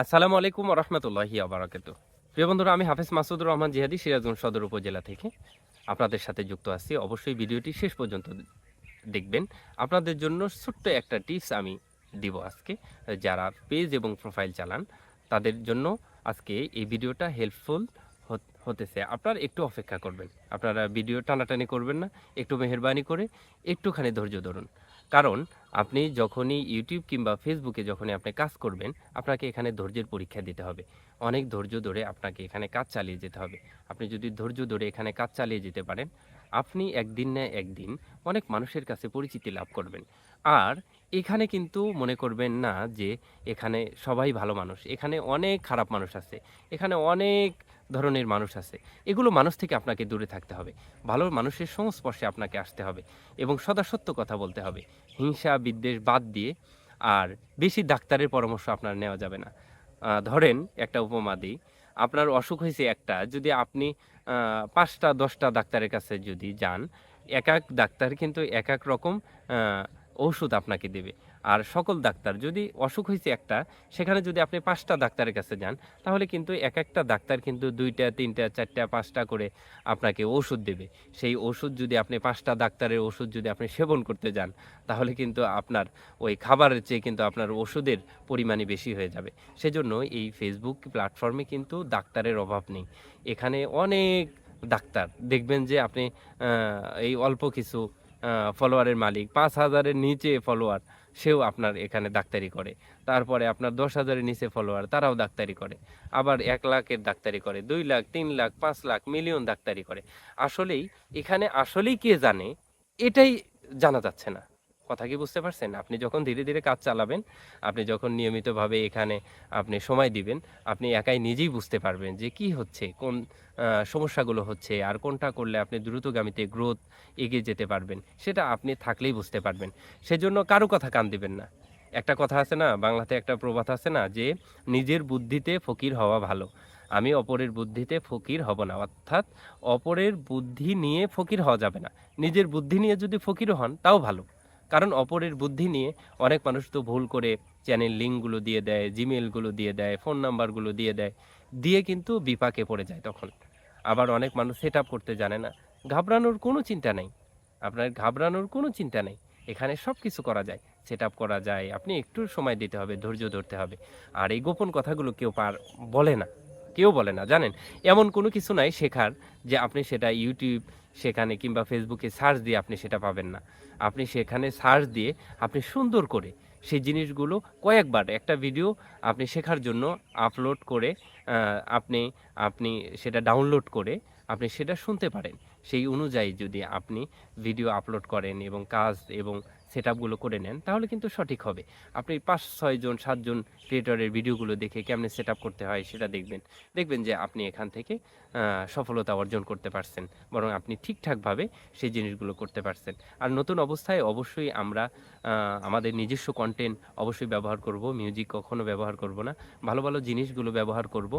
আসসালামু আলাইকুম রহমতুল্লাহি আবরাকাত প্রিয় বন্ধুরা, আমি হাফেজ মাসুদুর রহমান, জিহাদি সিরাজগঞ্জ সদর উপজেলা থেকে আপনাদের সাথে যুক্ত আছি। অবশ্যই ভিডিওটি শেষ পর্যন্ত দেখবেন। আপনাদের জন্য ছোট্ট একটা টিপস আমি দিব আজকে। যারা পেজ এবং প্রোফাইল চালান, তাদের জন্য আজকে এই ভিডিওটা হেল্পফুল হতেছে। আপনার একটু অপেক্ষা করবেন। আপনারা ভিডিও টানাটানি করবেন না। একটু মেহরবানি করে একটুখানি ধৈর্য ধরুন। কারণ আপনি যখনই ইউটিউব কিংবা ফেসবুকে যখনই আপনি কাজ করবেন, আপনাকে এখানে ধৈর্যের পরীক্ষা দিতে হবে। অনেক ধৈর্য ধরে আপনাকে এখানে কাজ চালিয়ে যেতে হবে। আপনি যদি ধৈর্য ধরে এখানে কাজ চালিয়ে যেতে পারেন, আপনি একদিন না একদিন অনেক মানুষের কাছে পরিচিতি লাভ করবেন। আর এখানে কিন্তু মনে করবেন না যে এখানে সবাই ভালো মানুষ, এখানে অনেক খারাপ মানুষ আছে, এখানে অনেক ধরনের মানুষ আছে। এগুলো মানুষ থেকে আপনাকে দূরে থাকতে হবে। ভালো মানুষের সংস্পর্শে আপনাকে আসতে হবে এবং সদা সত্য কথা বলতে হবে। হিংসা, বিদ্বেষ বাদ দিয়ে আর বেশি ডাক্তারের পরামর্শ আপনার নেওয়া যাবে না। ধরেন একটা উপমা দিই আপনার অসুখ হয়েছে একটা, যদি আপনি পাঁচটা, দশটা ডাক্তারের কাছে যদি যান, এক এক ডাক্তার কিন্তু এক এক রকম ঔষধ আপনাকে দেবে। আর সকল ডাক্তার, যদি অসুখ হয়েছে একটা, সেখানে যদি আপনি পাঁচটা ডাক্তারের কাছে যান, তাহলে কিন্তু এক একটা ডাক্তার কিন্তু দুইটা, তিনটা, চারটা, পাঁচটা করে আপনাকে ওষুধ দেবে। সেই ওষুধ যদি আপনি পাঁচটা ডাক্তারের ওষুধ যদি আপনি সেবন করতে যান, তাহলে কিন্তু আপনার ওই খাবারের চেয়ে কিন্তু আপনার ওষুধের পরিমাণই বেশি হয়ে যাবে। সেজন্য এই ফেসবুক প্ল্যাটফর্মে কিন্তু ডাক্তারের অভাব নেই। এখানে অনেক ডাক্তার দেখবেন যে আপনি এই অল্প কিছু ফলোয়ারের মালিক, পাঁচ হাজারের নিচে ফলোয়ার সেও আপনার এখানে ডাক্তারি করে। তারপরে আপনার দশ হাজারের নিচে ফলোয়ার তারাও ডাক্তারি করে। আবার এক লাখের ডাক্তারি করে, দুই লাখ, তিন লাখ, পাঁচ লাখ মিলিয়ন ডাক্তারি করে। আসলেই, এখানে আসলেই কে জানে, এটাই জানা যাচ্ছে না। কথা কি বুঝতে পারছেন? আপনি যখন ধীরে ধীরে কাজ চালাবেন, আপনি যখন নিয়মিতভাবে এখানে আপনি সময় দিবেন, আপনি একাই নিজেই বুঝতে পারবেন যে কি হচ্ছে, কোন সমস্যাগুলো হচ্ছে, আর কোনটা করলে আপনি দ্রুতগামীতে গ্রোথ এগিয়ে যেতে পারবেন, সেটা আপনি থাকলেই বুঝতে পারবেন। সেজন্য কারও কথা কান দিবেন না। একটা কথা আছে না, বাংলাতে একটা প্রবাদ আছে না যে, নিজের বুদ্ধিতে ফকির হওয়া ভালো। আমি অপরের বুদ্ধিতে ফকির হব না, অর্থাৎ অপরের বুদ্ধি নিয়ে ফকির হওয়া যাবে না। নিজের বুদ্ধি নিয়ে যদি ফকির হন, তাও ভালো। কারণ অপরের বুদ্ধি নিয়ে অনেক মানুষ তো ভুল করে চ্যানেল লিঙ্কগুলো দিয়ে দেয় জিমেলগুলো দিয়ে দেয় ফোন নাম্বারগুলো দিয়ে দেয়, দিয়ে কিন্তু বিপাকে পড়ে যায় তখন। আবার অনেক মানুষ সেট করতে জানে না। ঘাবড়ানোর কোনো চিন্তা নেই। আপনার ঘাবড়ানোর কোনো চিন্তা নেই। এখানে সব কিছু করা যায়। সেট করা যায়। আপনি একটু সময় দিতে হবে, ধৈর্য ধরতে হবে। আর এই গোপন কথাগুলো কেউ পার বলে না। কেউ বলে না, জানেন? এমন কোনো কিছু নাই শেখার যে আপনি সেটা ইউটিউব সেখানে কিংবা ফেসবুকে সার্চ দিয়ে আপনি সেটা পাবেন না। আপনি সেখানে সার্চ দিয়ে আপনি সুন্দর করে সেই জিনিসগুলো কয়েকবার, একটা ভিডিও আপনি শেখার জন্য আপলোড করে আপনি আপনি সেটা ডাউনলোড করে আপনি সেটা শুনতে পারেন। সেই অনুযায়ী যদি আপনি ভিডিও আপলোড করেন এবং কাজ এবং সেট আপগুলো করে নেন, তাহলে কিন্তু সঠিক হবে। আপনি পাঁচ ছয়জন সাতজন ক্রিয়েটরের ভিডিওগুলো দেখে কেমনে সেট করতে হয় সেটা দেখবেন। দেখবেন যে আপনি এখান থেকে সফলতা অর্জন করতে পারছেন, বরং আপনি ঠিকঠাকভাবে সেই জিনিসগুলো করতে পারছেন। আর নতুন অবস্থায় অবশ্যই আমরা আমাদের নিজস্ব কন্টেন্ট অবশ্যই ব্যবহার করব মিউজিক কখনো ব্যবহার করব না, ভালো ভালো জিনিসগুলো ব্যবহার করব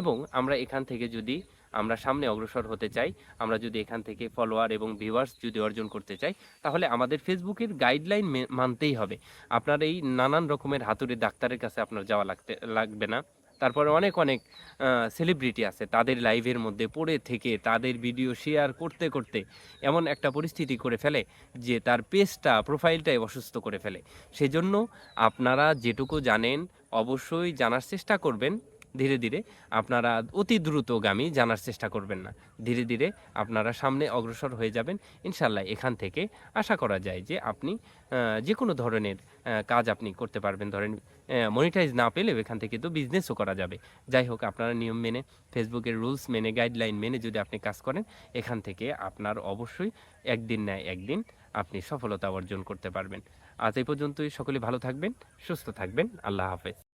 এবং আমরা এখান থেকে যদি আমরা সামনে অগ্রসর হতে চাই, আমরা যদি এখান থেকে ফলোয়ার এবং ভিউয়ার্স যদি অর্জন করতে চাই, তাহলে আমাদের ফেসবুকের গাইডলাইন মানতেই হবে। আপনার এই নানান রকমের হাতুড়ি ডাক্তারের কাছে আপনার যাওয়া লাগতে লাগবে না। তারপরে অনেক অনেক সেলিব্রিটি আছে তাদের লাইভের মধ্যে পড়ে থেকে তাদের ভিডিও শেয়ার করতে করতে এমন একটা পরিস্থিতি করে ফেলে যে তার পেজটা প্রোফাইলটাই অসুস্থ করে ফেলে। সেজন্য আপনারা যেটুকু জানেন, অবশ্যই জানার চেষ্টা করবেন। ধীরে ধীরে আপনারা অতি দ্রুতগামী জানার চেষ্টা করবেন না। ধীরে ধীরে আপনারা সামনে অগ্রসর হয়ে যাবেন। ইনশাল্লাহ এখান থেকে আশা করা যায় যে আপনি যে কোনো ধরনের কাজ আপনি করতে পারবেন। ধরেন মনিটাইজ না পেলেও এখান থেকে তো বিজনেসও করা যাবে। যাই হোক, আপনারা নিয়ম মেনে, ফেসবুকের রুলস মেনে গাইডলাইন মেনে যদি আপনি কাজ করেন, এখান থেকে আপনার অবশ্যই একদিন না একদিন আপনি সফলতা অর্জন করতে পারবেন। আজ এই পর্যন্তই। সকলে ভালো থাকবেন, সুস্থ থাকবেন। আল্লাহ হাফেজ।